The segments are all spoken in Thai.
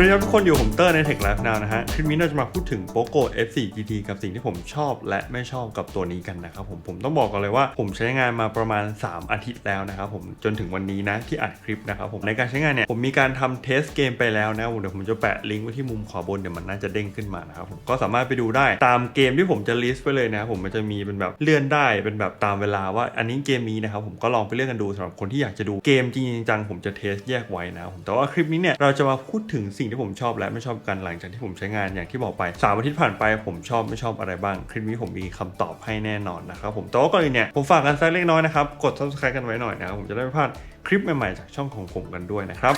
วัสดีครับทุกคนอยู่ผมเตอร์ใน Tech Life Now นะฮะคลิปนี้เราจะมาพูดถึง POCO F4 GT กับสิ่งที่ผมชอบและไม่ชอบกับตัวนี้กันนะครับผมผมต้องบอกก่อนเลยว่าผมใช้งานมาประมาณ 3 อาทิตย์แล้วนะครับผมจนถึงวันนี้นะที่อัดคลิปนะครับผมในการใช้งานเนี่ยผมมีการทำเทสเกมไปแล้วนะผมเดี๋ยวผมจะแปะลิงก์ไว้ที่มุมขวาบนเดี๋ยวมันน่าจะเด้งขึ้นมานะครับผมก็สามารถไปดูได้ตามเกมที่ผมจะลิสต์ไว้เลยนะครับผมมันจะมีเป็นแบบเลื่อนได้เป็นแบบตามเวลาว่าอันนี้เกมนี้นะครับผมก็ลองไปเลือกกันดูสำหรับคนที่อยากจะดูเกมจริงจังผมจะเทสแยกไว้นะครับผมแต่ว่าคลิปนี้เนี่ยเราจะมาพูดถึงสิ่งที่ผมชอบและไม่ชอบกันหลังจากที่ผมใช้งานอย่างที่บอกไปสามอาทิตย์ผ่านไปผมชอบไม่ชอบอะไรบ้าง คลิปนี้ผมมีคำตอบให้แน่นอนนะครับผมแต่ว่าก่อนอื่นเนี่ยผมฝากกันสักเล็กน้อยนะครับกด subscribe กันไว้หน่อยนะครับผมจะได้ไม่พลาดคลิปใหม่ๆจากช่องของผมกันด้วยนะครับ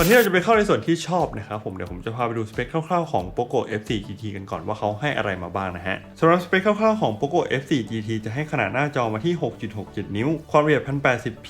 อนที่เราจะไปเข้าในส่วนที่ชอบนะครับผมเดี๋ยวผมจะพาไปดูสเปคคร่าวๆของ POCO F4 GT กันก่อนว่าเขาให้อะไรมาบ้างนะฮะสำหรับสเปคคร่าวๆของ POCO F4 GT จะให้ขนาดหน้าจอมาที่ 6.67 นิ้ว ความละเอียด 1080p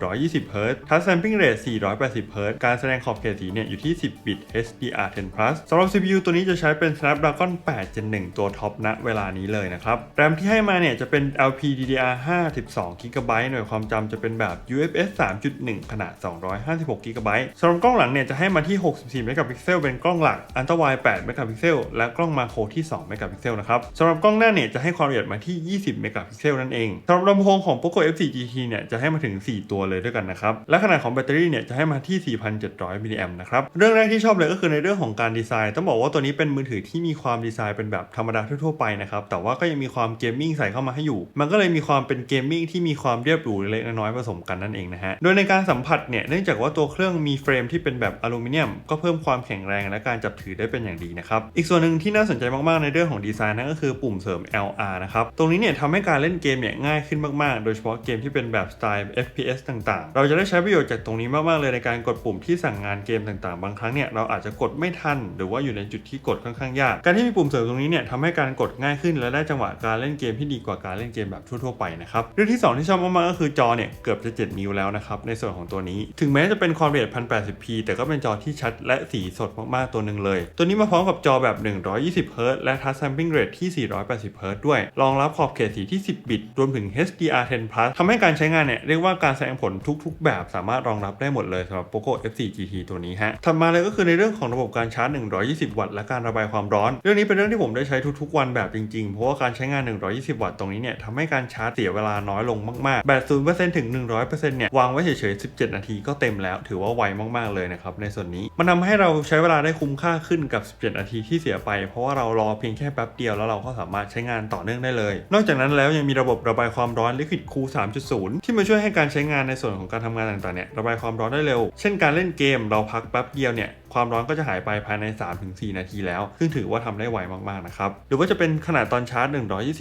120 Hz Touch Sampling Rate 480 Hz การแสดงขอบเขตสีเนี่ยอยู่ที่ 10 บิต HDR10 Plus สำหรับ CPU ตัวนี้จะใช้เป็น Snapdragon 8 Gen 1 ตัวท็อปณเวลานี้เลยนะครับแรมที่ให้มาเนี่ยจะเป็น LPDDR5 12 GB หน่วยความจำจะเป็นแบบ UFS 3.1 ขนาด 256 GB สำหรับล้องหลังเนี่ยจะให้มาที่ 64เมกะพิกเซลเป็นกล้องหลักอันตราไว8เมกะพิกเซลและกล้องมาโครที่2เมกะพิกเซลนะครับสำหรับกล้องหน้าเนี่ยจะให้ความละเอียดมาที่ 20เมกะพิกเซลนั่นเองสำหรับลำโพงของ POCO F4 GT เนี่ยจะให้มาถึง 4 ตัวเลยด้วยกันนะครับและขนาดของแบตเตอรี่เนี่ยจะให้มาที่ 4,700มิลลิแอมป์นะครับเรื่องแรกที่ชอบเลยก็คือในเรื่องของการดีไซน์ ต้องบอกว่าตัวนี้เป็นมือถือที่มีความดีไซน์เป็นแบบธรรมดาทั่วไปนะครับแต่ว่าก็ยังมีความเกมมิ่งใส่เข้ามาให้อยู่ มันก็เลยมีความเป็นเกมมิ่งที่มีความเรียบหรูเล็กน้อยผสมกันนั่นเองนะฮะโดยในการสัมผัสเนี่ยเนื่องจากว่าตัวเครื่องมีเฟรมที่ที่เป็นแบบอลูมิเนียม ก็เพิ่มความแข็งแรงและการจับถือได้เป็นอย่างดีนะครับ อีกส่วนหนึ่งที่น่าสนใจมากๆในเรื่องของดีไซน์นั่นก็คือปุ่มเสริม LR นะครับ ตรงนี้เนี่ยทำให้การเล่นเกมเนี่ยง่ายขึ้นมากๆ โดยเฉพาะเกมที่เป็นแบบสไตล์ FPS ต่างๆ เราจะได้ใช้ประโยชน์จากตรงนี้มากๆเลยในการกดปุ่มที่สั่งงานเกมต่างๆ บางครั้งเนี่ยเราอาจจะกดไม่ทัน หรือว่าอยู่ในจุดที่กดค่อนข้างยาก การที่มีปุ่มเสริมตรงนี้เนี่ยทำให้การกดง่ายขึ้น และได้จังหวะการเล่นเกมที่ดีกว่าการเล่นเกมแบบทั่วๆไปนะครับเรื่องที่สองที่ชอบมากๆก็คือจอเนี่ยเกือบจะ 7 นิ้วแล้วนะครับในส่วนของตัวนี้ ถึงแม้จะเป็นความละเอียด 1080p แต่ก็เป็นจอที่ชัดและสีสดมากๆตัวหนึ่งเลย ตัวนี้มาพร้อมกับจอแบบ 120 Hz และ Touch Sampling Rate ที่ 480 Hz ด้วย รองรับขอบเขตสีที่ 10 บิต รวมถึง HDR10 Plus ทำให้การใช้งานเนี่ยเรียกว่าการแสดงผลทุกๆ แบบสามารถรองรับได้หมดเลยสำหรับ POCO F4 GT ตัวนี้ฮะถัดมาเลยก็คือในเรื่องของระบบการชาร์จ 120 วัตต์และการระบายความร้อน เรื่องนี้เป็นเรื่องที่ผมได้ใช้ทุกๆ วันแบบจริงๆ เพราะว่าการใช้งาน 120 วัตต์ตรงนี้เนี่ยทำให้การชาร์จเสียเวลาน้อยลงมากๆแบต0%ถึง 100%เนี่ยวางไว้เฉยๆ 17 นาทีก็เต็มแล้ว ถือว่าไวมากๆเลยนะครับในส่วนนี้มันทำให้เราใช้เวลาได้คุ้มค่าขึ้นกับ 17 นาทีที่เสียไป เพราะว่าเรารอเพียงแค่แป๊บเดียวแล้วเราก็สามารถใช้งานต่อเนื่องได้เลย นอกจากนั้นแล้วยังมีระบบระบายความร้อน Liquid Cool 3.0 ที่มาช่วยให้การใช้งานในส่วนของการทำงานต่างๆเนี่ยระบายความร้อนได้เร็ว เช่นการเล่นเกมเราพักแป๊บเดียวเนี่ยความร้อนก็จะหายไปภายใน 3-4 นาทีแล้ว ซึ่งถือว่าทำได้ไวมากๆนะครับ หรือว่าจะเป็นขนาดตอนชาร์จ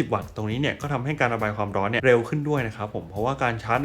120 วัตต์ ตรงนี้เนี่ยก็ทำให้การระบายความร้อนเนี่ยเร็วขึ้นด้วยนะครับผม เพราะว่าการชาร์จ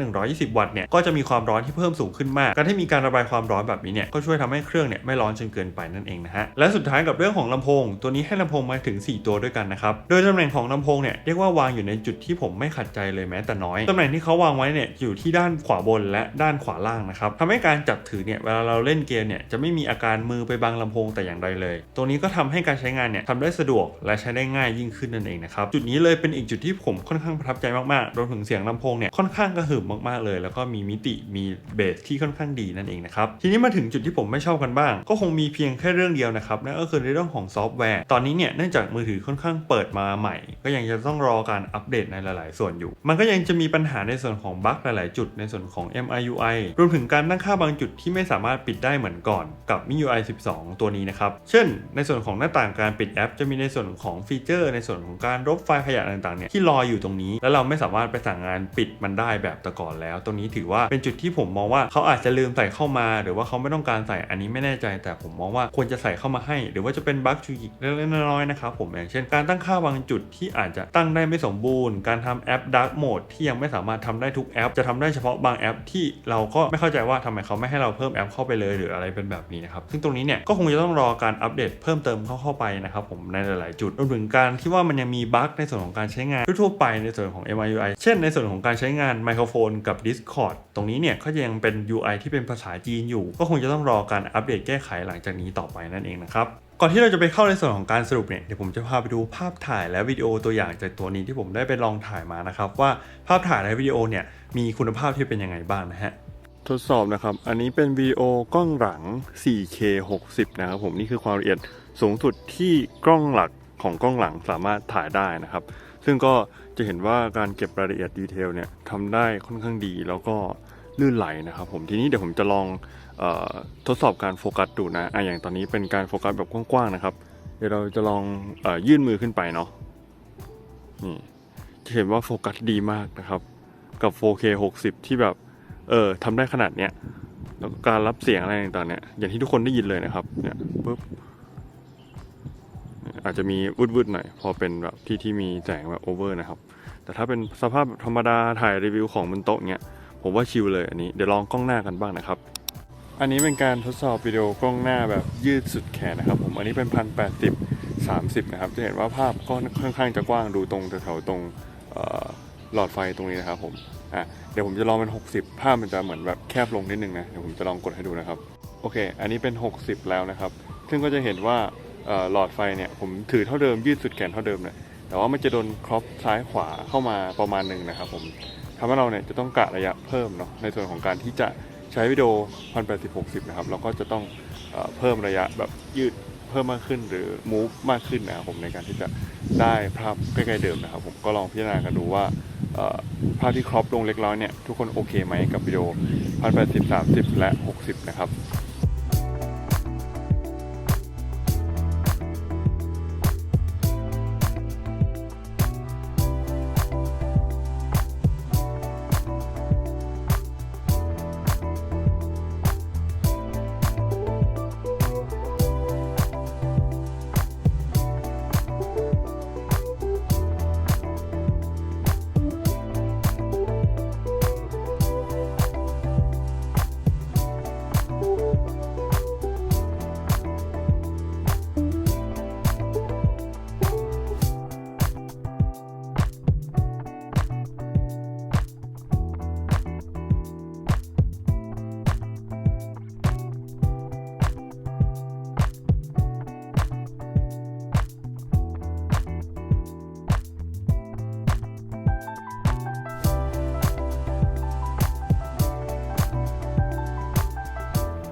120 วัตต์เนี่ยก็จะมีความร้อนที่เพิ่มสูงขึ้นมาก การที่มีการระบายความร้อนแบบนี้เนี่ยก็ช่วยทำให้เครื่องเนี่ยไม่ร้อนจนเกินไปนั่นเองนะฮะ และสุดท้ายกับเรื่องของลำโพง ตัวนี้ให้ลำโพงมาถึง 4 ตัวด้วยกันนะครับ โดยตำแหน่งของลำโพงเนี่ยเรียกว่าวางอยู่ในจุดที่ผมไม่ขัดใจเลยแม้แต่น้อย ตำแหน่งที่เขาวางไว้เนี่ยอยู่ที่ด้านขวาบนและด้านขวาล่างนะครับทำให้การจับถือเนี่ยเวลาเราเล่นเกมเนี่ยจะไม่มีอาการการมือไปบังลำโพงแต่อย่างใดเลย ตัวนี้ก็ทำให้การใช้งานเนี่ยทำได้สะดวกและใช้ได้ง่ายยิ่งขึ้นนั่นเองนะครับ จุดนี้เลยเป็นอีกจุดที่ผมค่อนข้างประทับใจมากๆรวมถึงเสียงลำโพงเนี่ยค่อนข้างกระหึ่มมากๆเลย แล้วก็มีมิติมีเบสที่ค่อนข้างดีนั่นเองนะครับ ทีนี้มาถึงจุดที่ผมไม่ชอบกันบ้าง ก็คงมีเพียงแค่เรื่องเดียวนะครับนั่นก็คือในเรื่องของซอฟต์แวร์ ตอนนี้เนี่ยเนื่องจากมือถือค่อนข้างเปิดมาใหม่ ก็ยังจะต้องรอการอัปเดตในหลาย ๆ ส่วนอยู่ มันก็ยังจะมีปัญหาในส่วนของบั๊กหลาย ๆ จุดในส่วนของ MIUI รวมถึงการตั้งค่าบางจุดที่ไม่สามารถปิดได้เหมือนก่อนกับ MIUI 12 ตัวนี้นะครับ เช่น ในส่วนของหน้าต่างการปิดแอป จะมีในส่วนของฟีเจอร์ ในส่วนของการลบไฟล์ขยะต่างๆเนี่ยที่รออยู่ตรงนี้ แล้วเราไม่สามารถไปสั่งงานปิดมันได้แบบแต่ก่อนแล้ว ตรงนี้ถือว่าเป็นจุดที่ผมมองว่าเขาอาจจะลืมใส่เข้ามา หรือว่าเขาไม่ต้องการใส่อันนี้ไม่แน่ใจ แต่ผมมองว่าควรจะใส่เข้ามาให้ หรือว่าจะเป็นบั๊กชูอีกเล็กๆน้อยๆนะครับผมอย่างเช่น การตั้งค่าบางจุดที่อาจจะตั้งได้ไม่สมบูรณ์ การทำแอป Dark Mode ที่ยังไม่สามารถทำได้ทุกแอป จะทำได้เฉพาะบางแอปที่เราก็ไม่เข้าใจว่าทำไมเขาไม่ให้เราเพิ่มแอปเข้าไปเลยหรืออะไรเป็นแบบนี้นะครับซึ่งตรงนี้เนี่ยก็คงจะต้องรอการอัปเดตเพิ่มเติมเข้าเข้าไปนะครับผมในหลายๆ จุดรวมถึงการที่ว่ามันยังมีบั๊กในส่วนของการใช้งานทั่วไปในส่วนของ MIUI เช่นในส่วนของการใช้งานไมโครโฟนกับ Discord ตรงนี้เนี่ยก็ยังเป็น UI ที่เป็นภาษาจีนอยู่ ก็คงจะต้องรอการอัปเดตแก้ไขหลังจากนี้ต่อไปนั่นเองนะครับก่อนที่เราจะไปเข้าในส่วนของการสรุปเนี่ยเดี๋ยวผมจะพาไปดูภาพถ่ายและวิดีโอตัวอย่างจากตัวนี้ที่ผมได้ไปลองถ่ายมานะครับว่าภาพถ่ายและวิดีโอเนี่ยมีคุณภาพที่เป็นยังไงบ้างนะฮะ ทดสอบนะครับ อันนี้เป็นวิดีโอกล้องหลัง 4K 60 นะครับผมนี่คือความละเอียดสูงสุดที่กล้องหลักของกล้องหลังสามารถถ่ายได้นะครับ ซึ่งก็จะเห็นว่าการเก็บรายละเอียดดีเทลเนี่ยทำได้ค่อนข้างดีแล้วก็ลื่นไหลนะครับผมทีนี้เดี๋ยวผมจะลองออทดสอบการโฟกัสดูนะอะอย่างตอนนี้เป็นการโฟกัสแบบกว้างๆนะครับ เดี๋ยวเราจะลองอยื่นมือขึ้นไปเนาะนี่จะเห็นว่าโฟกัสดีมากนะครับ กับ 4K 60 ที่แบบ เออทำได้ขนาดเนี้ยแล้วก็การรับเสียงอะไรต่างๆเนี่ยอย่างที่ทุกคนได้ยินเลยนะครับเนี่ยปุ๊บอาจจะมีวุดๆหน่อย พอเป็นแบบที่ที่มีแสงแบบโอเวอร์นะครับ แต่ถ้าเป็นสภาพธรรมดาถ่ายรีวิวของบนโต๊ะเนี้ยผมว่าชิลเลยอันนี้เดี๋ยวลองกล้องหน้ากันบ้างนะครับ อันนี้เป็นการทดสอบวิดีโอกล้องหน้าแบบยืดสุดแขนนะครับ ผมอันนี้เป็นพันแปดสิบสามสิบนะครับ จะเห็นว่าภาพก็ค่อนข้างจะกว้างดูตรงแถวๆตรงหลอดไฟตรงนี้นะครับผม อะเดี๋ยวผมจะลองเป็น 60 ภาพมันจะเหมือนแบบแคบลงนิดนึงนะ เดี๋ยวผมจะลองกดให้ดูนะครับ โอเค อันนี้เป็น 60 แล้วนะครับ ซึ่งก็จะเห็นว่าหลอดไฟเนี่ยผมถือเท่าเดิมยืดสุดแขนเท่าเดิมเนี่ยแต่ว่ามันจะโดนครอปซ้ายขวาเข้ามาประมาณหนึ่งนะครับผมทำให้เราเนี่ยจะต้องกะระยะเพิ่มเนาะในส่วนของการที่จะใช้วิดีโอ 1080 60 นะครับ เราก็จะต้องเอเพิ่มระยะแบบยืด เพิ่มมากขึ้นหรือมูฟมากขึ้นนะครับผมในการที่จะได้ภาพใกล้ๆเดิมนะครับผมก็ลองพิจารณากันดูว่าภาพที่ครอปลงเล็กน้อยเนี่ยทุกคนโอเคไหมกับวิดีโอ1080 30 และ 60 นะครับ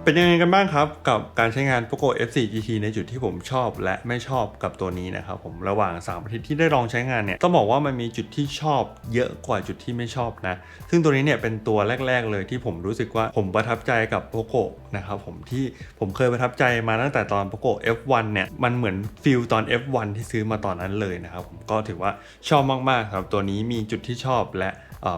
เป็นยังไงกันบ้างครับ กับการใช้งาน Poco F4 GT ในจุดที่ผมชอบและไม่ชอบกับตัวนี้นะครับผมระหว่าง3อาทิตย์ที่ได้ลองใช้งานเนี่ยต้องบอกว่ามันมีจุดที่ชอบเยอะกว่าจุดที่ไม่ชอบนะ ซึ่งตัวนี้เนี่ยเป็นตัวแรก ๆ เลยที่ผมรู้สึกว่าผมประทับใจกับ Poco นะครับผมที่ผมเคยประทับใจมาตั้งแต่ตอน Poco F1 เนี่ยมันเหมือนฟิลตอน F1 ที่ซื้อมาตอนนั้นเลยนะครับผมก็ถือว่าชอบมากๆครับตัวนี้มีจุดที่ชอบและ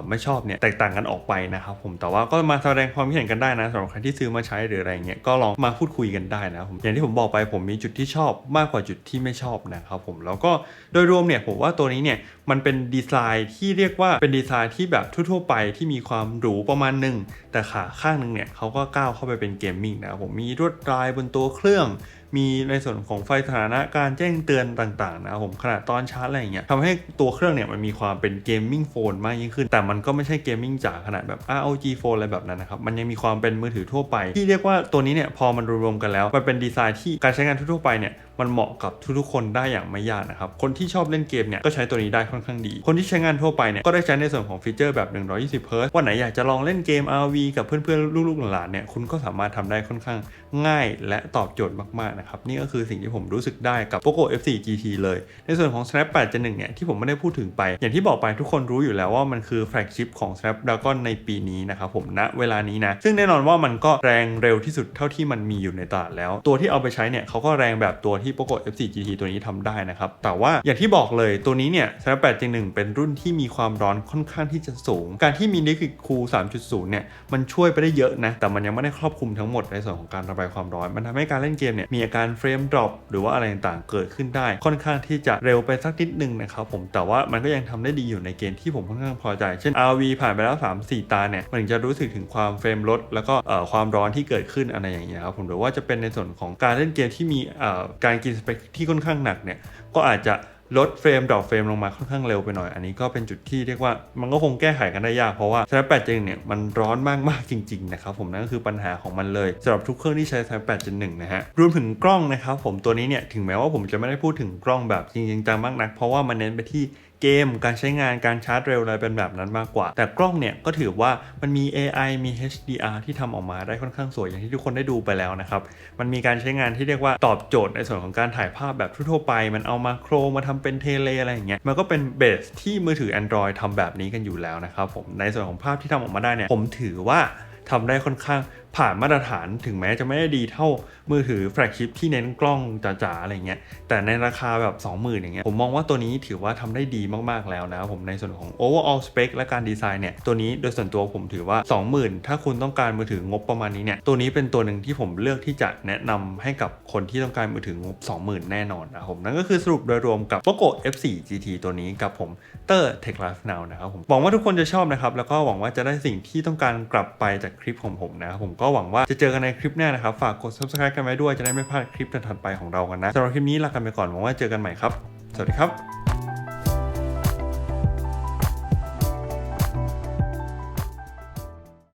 ไม่ชอบเนี่ยแตกต่างกันออกไปนะครับผมแต่ว่าก็มาแสดงความคิดเห็นกันได้นะสำหรับใครที่ซื้อมาใช้หรืออะไรเงี้ยก็ลองมาพูดคุยกันได้นะครับผมอย่างที่ผมบอกไปผมมีจุดที่ชอบมากกว่าจุดที่ไม่ชอบนะครับผมแล้วก็โดยรวมเนี่ยผมว่าตัวนี้เนี่ยมันเป็นดีไซน์ที่เรียกว่าเป็นดีไซน์ที่แบบทั่วๆไปที่มีความหรูประมาณหนึ่งแต่ขาข้างหนึงเนี่ยเขาก็ก้าวเข้าไปเป็นเกมมิ่งนะครับผมมีลวดลายบนตัวเครื่อง มีในส่วนของไฟสถานะการแจ้งเตือนต่างๆนะครับผมขนาดตอนชาร์จอะไรอย่างเงี้ยทำให้ตัวเครื่องเนี่ยมันมีความเป็นเกมมิ่งโฟนมากยิ่งขึ้น แต่มันก็ไม่ใช่เกมมิ่งจ๋าขนาดแบบ ROG โฟนอะไรแบบนั้นนะครับ มันยังมีความเป็นมือถือทั่วไป ที่เรียกว่าตัวนี้เนี่ยพอมันรวมๆกันแล้ว มันเป็นดีไซน์ที่การใช้งานทั่วไปเนี่ยมันเหมาะกับทุกๆคนได้อย่างไม่ยากนะครับ คนที่ชอบเล่นเกมเนี่ยก็ใช้ตัวนี้ได้ค่อนข้างดี คนที่ใช้งานทั่วไปเนี่ยก็ได้ใช้ในส่วนของฟีเจอร์แบบ 120 Hz วันไหนอยากจะลองเล่นเกม RV กับเพื่อนๆลูกๆหลานๆเนี่ยคุณก็สามารถทำได้ค่อนข้าง ง่ายและตอบโจทย์มากๆนะครับนี่ก็คือสิ่งที่ผมรู้สึกได้กับ Poco F4 GT เลย ในส่วนของ Snap 8 Gen 1เนี่ยที่ผมไม่ได้พูดถึงไป อย่างที่บอกไปทุกคนรู้อยู่แล้วว่ามันคือแฟลกชิพของ Snapdragon ในปีนี้นะครับผมณเวลานี้นะซึ่งแน่นอนว่ามันก็แรงเร็วที่สุดเท่าที่มันมีอยู่ในตลาดแล้ว ตัวที่เอาไปใช้เนี่ยเขาก็แรงแบบตัวที่ Poco F4 GT ตัวนี้ทำได้นะครับแต่ว่าอย่างที่บอกเลยตัวนี้เนี่ย Snap 8 Gen 1เป็นรุ่นที่มีความร้อนค่อนข้างที่จะสูง การที่มี Liquid Cool 3.0 เนี่ยมันช่วยไปได้เยอะนะแต่มันยังไม่ได้ครอบคลุมทั้งหมดในส่วนของการระบายความร้อน มันทำให้การเล่นเกมเนี่ยมีอาการเฟรมดรอปหรือว่าอะไรต่างๆเกิดขึ้นได้ ค่อนข้างที่จะเร็วไปสักนิดนึงนะครับผมแต่ว่ามันก็ยังทำได้ดีอยู่ในเกณฑ์ที่ผมค่อนข้างพอใจ เช่น RV ผ่านไปแล้ว 3-4 ตาเนี่ยมันจะรู้สึกถึงความเฟรมลดแล้วก็ความร้อนที่เกิดขึ้นอะไรอย่างเงี้ยครับผมหรือว่าจะเป็นในส่วนของการเล่นเกมที่มีการกินสเปคที่ค่อนข้างหนักเนี่ยก็อาจจะ ลดเฟรมดรอปเฟรมลงมาค่อนข้างเร็วไปหน่อย อันนี้ก็เป็นจุดที่เรียกว่ามันก็คงแก้ไขกันได้ยากเพราะว่า Snapchat Gen เนี่ยมันร้อนมากๆจริงๆนะครับผมนั่นก็คือปัญหาของมันเลยสำหรับทุกเครื่องที่ใช้ Snapchat Gen 1นะฮะรวมถึงกล้องนะครับผมตัวนี้เนี่ยถึงแม้ว่าผมจะไม่ได้พูดถึงกล้องแบบจริงๆจังมากนัก เพราะว่ามันเน้นไปที่ เกม การใช้งานการชาร์จเร็วอะไรเป็นแบบนั้นมากกว่า แต่กล้องเนี่ยก็ถือว่ามันมี AI มี HDR ที่ทำออกมาได้ค่อนข้างสวยอย่างที่ทุกคนได้ดูไปแล้วนะครับมันมีการใช้งานที่เรียกว่าตอบโจทย์ในส่วนของการถ่ายภาพแบบทั่วไป มันเอามาโครมาทำเป็นเทเลอะไรอย่างเงี้ยมันก็เป็นเบสที่มือถือ Android ทำแบบนี้กันอยู่แล้วนะครับผมในส่วนของภาพที่ทำออกมาได้เนี่ยผมถือว่าทำได้ค่อนข้าง ผ่านมาตรฐานถึงแม้จะไม่ได้ดีเท่ามือถือแฟลกชิพที่เน้นกล้องจ๋าๆอะไรเงี้ยแต่ในราคาแบบ 20,000อย่างเงี้ยผมมองว่าตัวนี้ถือว่าทำได้ดีมากๆแล้วนะผมในส่วนของ overall spec และการดีไซน์เนี่ยตัวนี้โดยส่วนตัวผมถือว่า 20,000 ถ้าคุณต้องการมือถืองบประมาณนี้เนี่ยตัวนี้เป็นตัวหนึ่งที่ผมเลือกที่จะแนะนำให้กับคนที่ต้องการมือถืองบ 20,000 แน่นอนนะครับผมนั่นก็คือสรุปโดยรวมกับ Poco F4 GT ตัวนี้กับผมเตอร์ Tech Life Now นะครับผมหวังว่าทุกคนจะชอบนะครับแล้วก็หวังว่าจะได้สิ่งที่ต้องการกลับไปจากคลิปของผมนะครับผมก็หวังว่าจะเจอกันในคลิปหน้านะครับ ฝากกด subscribe กันไว้ด้วยจะได้ไม่พลาดคลิปถัดไปของเรากันนะสำหรับคลิปนี้ลากันไปก่อนหวังว่าเจอกันใหม่ครับ สวัสดีครับ